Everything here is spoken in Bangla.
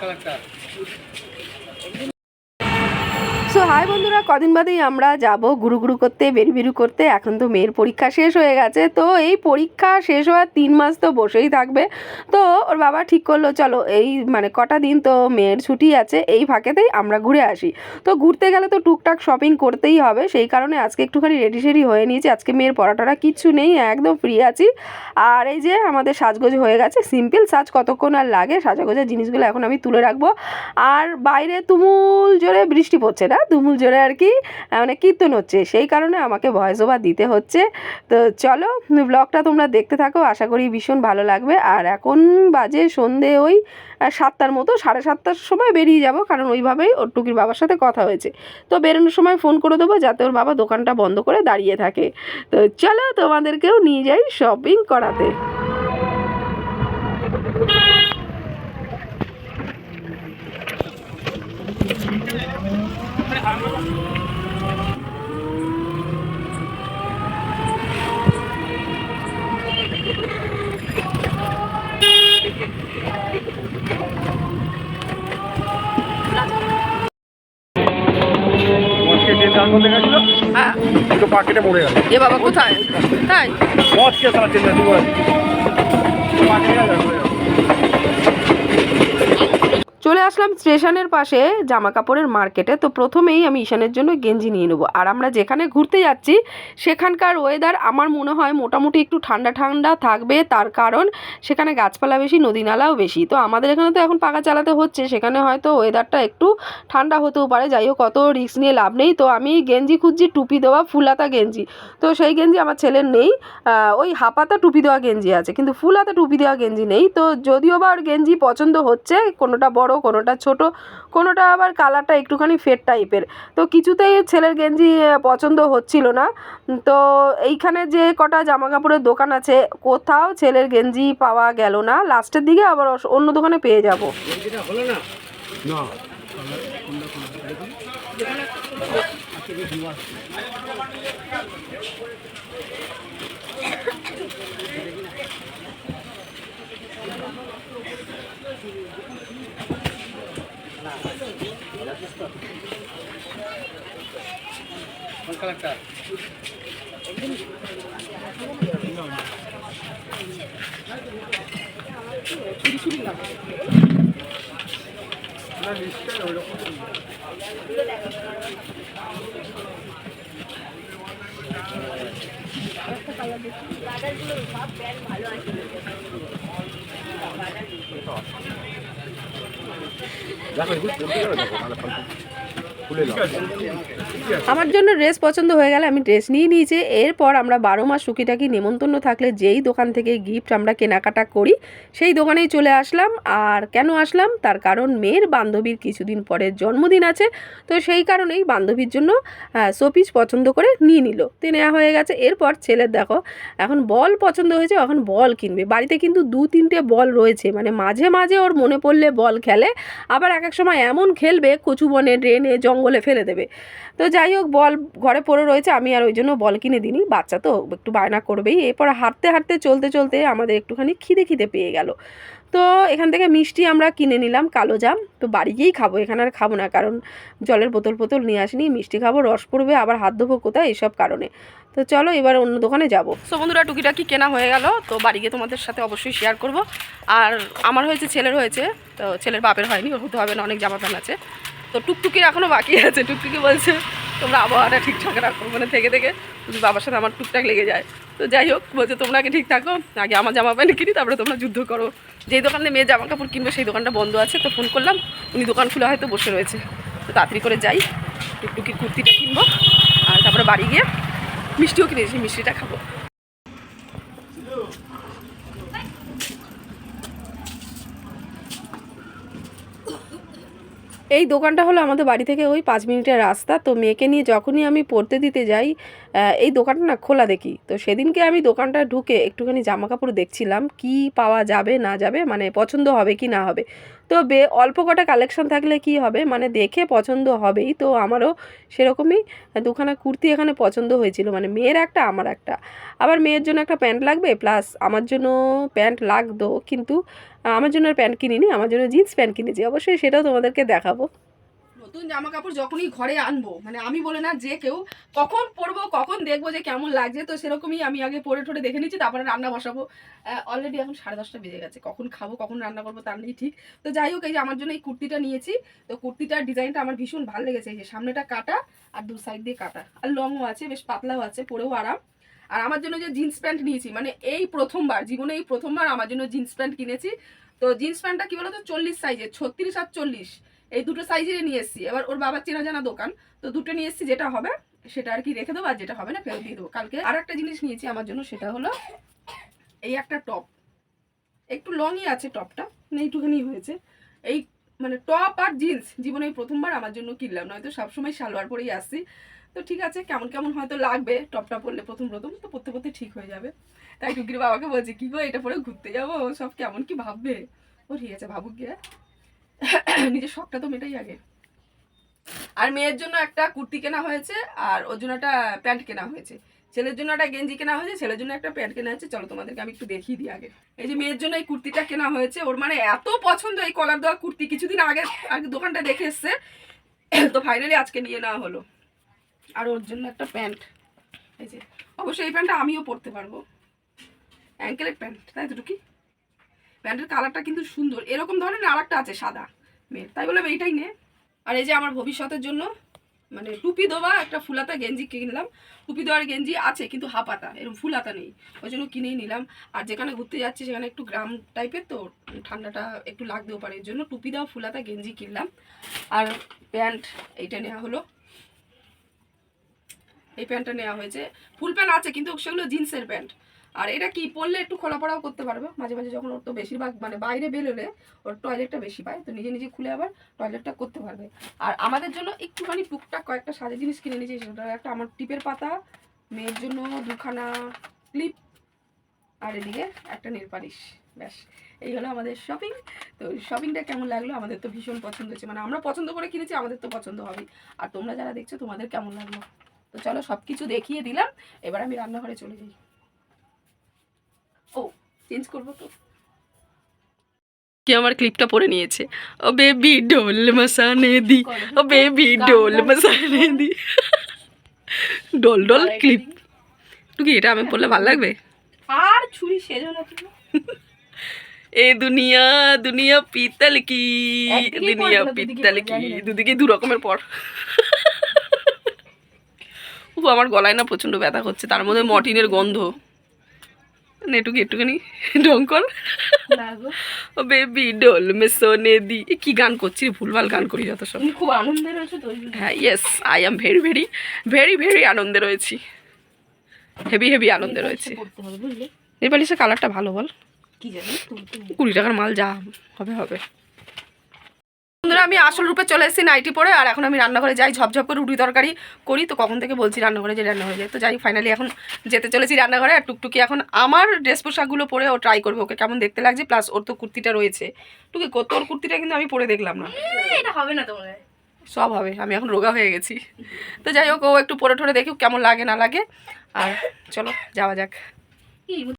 కలెక్టర్. সো হাই বন্ধুরা, কদিন বাদেই আমরা যাব গুরু গুরু করতে, বেরু বেরু করতে। এখন তো মেয়ের পরীক্ষা শেষ হয়ে গেছে। তো এই পরীক্ষা শেষ হওয়ার তিন মাস তো বসেই থাকবে। তো ওর বাবা ঠিক করল, চলো এই মানে কটা দিন তো মেয়ের ছুটি আছে, এই ফাঁকেতেই আমরা ঘুরে আসি। তো ঘুরতে গেলে তো টুকটাক শপিং করতেই হবে, সেই কারণে আজকে একটুখানি রেডি সেডি হয়ে নিয়েছি। আজকে মেয়ের পড়াটরা কিচ্ছু নেই, একদম ফ্রি আছি। আর এই যে আমাদের সাজগোজ হয়ে গেছে সিম্পল সাজ কতক্ষণ আর লাগে, সাজাগোজের জিনিসগুলো এখন আমি তুলে রাখব। আর বাইরে তুমুল জোরে বৃষ্টি পড়ছে না? তুমুল জোরে আর কি মানে কীর্তন হচ্ছে। সেই কারণে আমাকে ভয়েস ওভার দিতে হচ্ছে। তো চলো ব্লগটা তোমরা দেখতে থাকো, আশা করি ভীষণ ভালো লাগবে। আর এখন বাজে সন্ধে ওই সাতটার মতো, সাড়ে সাতটার সময় বেরিয়ে যাব, কারণ ওইভাবেই ওর টুকির বাবার সাথে কথা হয়েছে। তো বেরোনোর সময় ফোন করে দেবো, যাতে ওর বাবা দোকানটা বন্ধ করে দাঁড়িয়ে থাকে। তো চলো, তোমাদেরকেও নিয়ে যাই শপিং করাতে। গেছিল। হ্যাঁ। দুটো পা কেটে মরে গেল। এ বাবা কোথায়? তাই? মদকে সারা চিন্তা শুরু হয় পা কেটে গেল মরে গেল। চলে আসলাম স্টেশনের পাশে জামা কাপড়ের মার্কেটে। তো প্রথমেই আমি ঈশানের জন্য গেঞ্জি নিয়ে নেব। আর আমরা যেখানে ঘুরতে যাচ্ছি, সেখানকার ওয়েদার আমার মনে হয় মোটামুটি একটু ঠান্ডা ঠান্ডা থাকবে। তার কারণ সেখানে গাছপালা বেশি নদী নালাও বেশি। তো আমাদের এখানে তো এখন পাকা চালাতে হচ্ছে, সেখানে হয়তো ওয়েদারটা একটু ঠান্ডা হতেও পারে। যাই হোক, অত রিস্ক নিয়ে লাভ নেই। তো আমি গেঞ্জি খুঁজছি, টুপি দেওয়া ফুলাতা গেঞ্জি। তো সেই গেঞ্জি আমার ছেলের নেই। ওই হাপাতা টুপি দেওয়া গেঞ্জি আছে। কিন্তু ফুল হাতা টুপি দেওয়া গেঞ্জি নেই। তো যদিও বা ওর গেঞ্জি পছন্দ হচ্ছে, কোনোটা বড় কোনোটা ছোট, কোনোটা আবার কালারটা একটুখানি ফেড টাইপের তো কিছুতেই ছেলের গেঞ্জি পছন্দ হচ্ছিল না। তো এইখানে যে কটা জামা কাপড়ের দোকান আছে, কোথাও ছেলের গেঞ্জি পাওয়া গেল না। লাস্টের দিকে আবার অন্য দোকানে পেয়ে যাব। না। দেখো এগুলো পড়তে গেলে দেখো নাহলে ফালতু খুলে দাও আমার জন্য ড্রেস পছন্দ হয়ে গেলে আমি ড্রেস নিয়ে নিয়েছি। এরপর আমরা বারো মাস টুকিটাকি নেমন্তন্ন থাকলে যেই দোকান থেকে গিফট আমরা কেনাকাটা করি, সেই দোকানেই চলে আসলাম। আর কেন আসলাম? তার কারণ মেয়ের বান্ধবীর কিছুদিন পরে জন্মদিন আছে, তো সেই কারণেই বান্ধবীর জন্য শোপিস পছন্দ করে নিয়ে নিল। তো নেওয়া হয়ে গেছে। এরপর ছেলের দেখো, এখন বল পছন্দ হয়েছে, এখন বল কিনবে। বাড়িতে কিন্তু দু তিনটে বল রয়েছে। মানে মাঝে মাঝে ওর মনে পড়লে বল খেলে, আবার এক এক সময় এমন খেলবে, কচু বনে, ড্রেনে, জঙ্গলে ফেলে দেবে। তো যাই হোক, বল ঘরে পড়ে রয়েছে, আমি আর ওই জন্য বল কিনে দিইনি। বাচ্চা তো একটু বায়না করবেই। এরপর হাঁটতে হাঁটতে, চলতে চলতে আমাদের একটুখানি খিদে খিদে পেয়ে গেল। তো এখান থেকে মিষ্টি আমরা কিনে নিলাম, কালো জাম। তো বাড়ি গিয়েই খাব, এখানে আর খাব না, কারণ জলের বোতল বোতল নিয়ে আসিনি। মিষ্টি খাব, রস পড়বে, আবার হাত ধোবো কোথায় এইসব কারণে। তো চলো এবার অন্য দোকানে যাব। সো বন্ধুরা, টুকিটাকি কেনা হয়ে গেল। তো বাড়ি গিয়ে তোমাদের সাথে অবশ্যই শেয়ার করব। আর আমার হয়েছে, ছেলের হয়েছে, তো ছেলের বাপের হয়নি, ওর হতে হবে না, অনেক জামা প্যান্ট আছে। তো টুকটুকির এখনও বাকি আছে। টুকটুকি বলছে, তোমরা আবহাওয়াটা ঠিকঠাক রাখো। মানে থেকে থেকে বাবার সাথে আমার টুকটাক লেগে যায়। তো যাই হোক, বলছে, তোমরা আগে ঠিক থাকো, আগে আমার জামা প্যান্ট কিনি, তারপরে তোমরা যুদ্ধ করো। যেই দোকানে মেয়ে জামা কাপড় কিনবে, সেই দোকানটা বন্ধ আছে। তো ফোন করলাম, উনি দোকান খুলে হয়তো বসে রয়েছে। তো তাড়াতাড়ি করে যাই, টুকটুকির কুর্তিটা কিনবো, আর তারপরে বাড়ি গিয়ে মিষ্টিও কিনেছি মিষ্টিটা খাব। এই দোকানটা হলো আমাদের বাড়ি থেকে ওই পাঁচ মিনিটের রাস্তা। তো মেয়েকে নিয়ে যখনই আমি পড়তে দিতে যাই এই দোকানটা না খোলা দেখি। তো সেদিনকে আমি দোকানটা ঢুকে একটুখানি জামা কাপড় দেখছিলাম, কি পাওয়া যাবে, না যাবে মানে পছন্দ হবে কি না হবে। তো বে অল্প কটা কালেকশন থাকলে কি হবে? মানে দেখে পছন্দ হবেই। তো আমারও সেরকমই দুখানা কুর্তি এখানে পছন্দ হয়েছিল। মানে মেয়ের একটা, আমার একটা। আবার মেয়ের জন্য একটা প্যান্ট লাগবে প্লাস আমার জন্য প্যান্ট লাগতো। কিন্তু আমার জন্য আর প্যান্ট কিনিনি, আমার জন্য জিন্স প্যান্ট কিনেছি। অবশ্যই সেটাও তোমাদেরকে দেখাবো। নতুন জামা কাপড় যখনই ঘরে আনব মানে আমি বলে না যে কেউ কখন পরবো, কখন দেখব যে কেমন লাগছে, তো সেরকমই আমি আগে পরে ঠরে দেখে নিচ্ছি, তারপরে রান্না বসাবো। অলরেডি এখন সাড়ে দশটা বেজে গেছে, কখন খাব, কখন রান্না করব তার নেই ঠিক। তো যাই হোক, এই যে আমার জন্য এই কুর্তিটা নিয়েছি, তো কুর্তিটার ডিজাইনটা আমার ভীষণ ভালো লেগেছে, এই যে সামনেটা কাটা আর দু সাইড দিয়ে কাটা। আর লংও আছে, বেশ পাতলাও আছে, পরেও আরাম। আর আমার জন্য যে জিন্স প্যান্ট নিয়েছি মানে এই প্রথমবার, জীবনে এই প্রথমবার আমার জন্য জিন্স প্যান্ট কিনেছি। তো জিন্স প্যান্টটা কি বলতো, চল্লিশ সাইজের ছত্রিশ আর চল্লিশ। এই দুটো সাইজেরই নিয়ে এসেছি। এবার ওর বাবার চেনা জানা দোকান, তো দুটো নিয়ে এসেছি, যেটা হবে সেটা আর কি রেখে দেবো, আর যেটা হবে না ফেরত দিয়ে দেবো। কালকে আর একটা জিনিস নিয়েছি আমার জন্য, সেটা হলো এই একটা টপ একটু লংই আছে টপটা মানে এইটুখানি হয়েছে। এই মানে টপ আর জিন্স জীবনে প্রথমবার আমার জন্য কিনলাম, নয়তো সবসময় সালোয়ার পরেই আসছি। তো ঠিক আছে, কেমন কেমন হয়তো লাগবে টপটা পরলে প্রথম প্রথম, তো পরতে পরতে ঠিক হয়ে যাবে। তাই টুকির বাবাকে বলছে, কি গো, এটা পরে ঘুরতে যাব? সব কেমন কি ভাববে? ও ঠিক আছে, ভাবুক গিয়ে। নিজের শখটা তো মেটাই আগে। আর মেয়ের জন্য একটা কুর্তি কেনা হয়েছে, আর ওর জন্য একটা প্যান্ট কেনা হয়েছে। ছেলের জন্য একটা গেঞ্জি কেনা হয়েছে, ছেলের জন্য একটা প্যান্ট কেনা হয়েছে। চলো তোমাদেরকে আমি একটু দেখিয়ে দিই আগে। এই যে মেয়ের জন্য এই কুর্তিটা কেনা হয়েছে, ওর মানে এত পছন্দ এই কলার দেওয়া কুর্তি। কিছুদিন আগে আগে দোকানটা দেখে এসছে, তো ফাইনালি আজকে নিয়ে নেওয়া হলো। আর ওর জন্য একটা প্যান্ট। এই যে, অবশ্যই এই প্যান্টটা আমিও পরতে পারব। অ্যাঙ্কেলের প্যান্ট, তাই তো কি প্যান্টের কালারটা কিন্তু সুন্দর। এরকম ধরনের আরেকটা আছে, সাদা মেয়ের তাই বললাম এইটাই নে। আর এই যে আমার ভবিষ্যতের জন্য মানে টুপি দেওয়া একটা ফুলাতা গেঞ্জি কিনলাম টুপি দেওয়ার গেঞ্জি আছে, কিন্তু হাফাতা, এরকম ফুলাতা নেই। ওই জন্য কিনেই নিলাম। আর যেখানে ঘুরতে যাচ্ছি, সেখানে একটু গ্রাম টাইপের তো, ঠান্ডাটা একটু লাগতেও পারে। এর জন্য টুপি দেওয়া, ফুলাতা গেঞ্জি কিনলাম। আর প্যান্ট, এইটা নেওয়া হলো। এই প্যান্টটা নেওয়া হয়েছে। ফুল প্যান্ট আছে, কিন্তু সেগুলো জিন্সের প্যান্ট। আর এটা কি পড়লে একটু খোলা পড়াও করতে পারবে। মাঝে মাঝে যখন ওর তো বেশিরভাগ মানে বাইরে বেরোলে ওর টয়লেটটা বেশি পায়, তো নিজে নিজে খুলে আবার টয়লেটটা করতে পারবে। আর আমাদের জন্য একটুখানি টুকটাক কয়েকটা সাজে জিনিস কিনে নিয়েছি, সেটা একটা আমার টিপের পাতা, মেয়ের জন্য দুখানা ক্লিপ আর এদিকে একটা নেল পালিশ, ব্যাস। এই হলো আমাদের শপিং তো শপিংটা কেমন লাগল? আমাদের তো ভীষণ পছন্দ হয়েছে মানে আমরা পছন্দ করে কিনেছি, আমাদের তো পছন্দ হবেই। আর তোমরা যারা দেখছ, তোমাদের কেমন লাগল? তো চলো সব কিছু দেখিয়ে দিলাম। এবার আমি রান্নাঘরে চলে যাই। ও চেঞ্জ করব তো। কি আমার ক্লিপটা পরে নিয়েছে? ও বেবি ডোল মসানে দি। ও বেবি ডোল মসানে দি। ডোল ডোল ক্লিপ কি এটা আমি পরলে ভালো লাগবে? আর ছুরি সেজো না এ দুনিয়া দুনিয়া পিতল কি? দুনিয়া পিতল কি? দুদিকে দু রকমের পর ও আমার গলায় না প্রচণ্ড ব্যথা করছে তার মধ্যে মটিনের গন্ধ। নেটুকি একটুখানি ঢং কর ও বেবি ডোল মে সোনে দি কি গান করছি ভুলভাল গান করি যত সব খুব আনন্দে রয়েছে তো হ্যাঁ yes I am very very very very আনন্দে রয়েছি হেভি হেভি আনন্দে রয়েছে হবে বালিশের কালারটা ভালো বল কুড়ি টাকার মাল যা হবে হবে। বন্ধুরা আমি আসল রূপে চলে এসেছি নাইটি পরে আর এখন আমি রান্নাঘরে যাই ঝপঝপ করে রুটি তরকারি করি। তো কখন থেকে বলছি রান্নাঘরে যে রান্না হয়ে যায় তো যাই ফাইনালি এখন যেতে চলেছি রান্নাঘরে আর টুকটুকি এখন আমার ড্রেস পোশাকগুলো পরে ও ট্রাই করবে। ওকে কেমন দেখতে লাগছে প্লাস ওর তো কুর্তিটা রয়েছে। টুকি তোর কুর্তিটা কিন্তু আমি পরে দেখলাম না। এটা হবে না তোমার সব হবে আমি এখন রোগা হয়ে গেছি। তো যাই হোক ও একটু পরে ঠরে দেখি কেমন লাগে না লাগে। আর চলো যাওয়া যাক।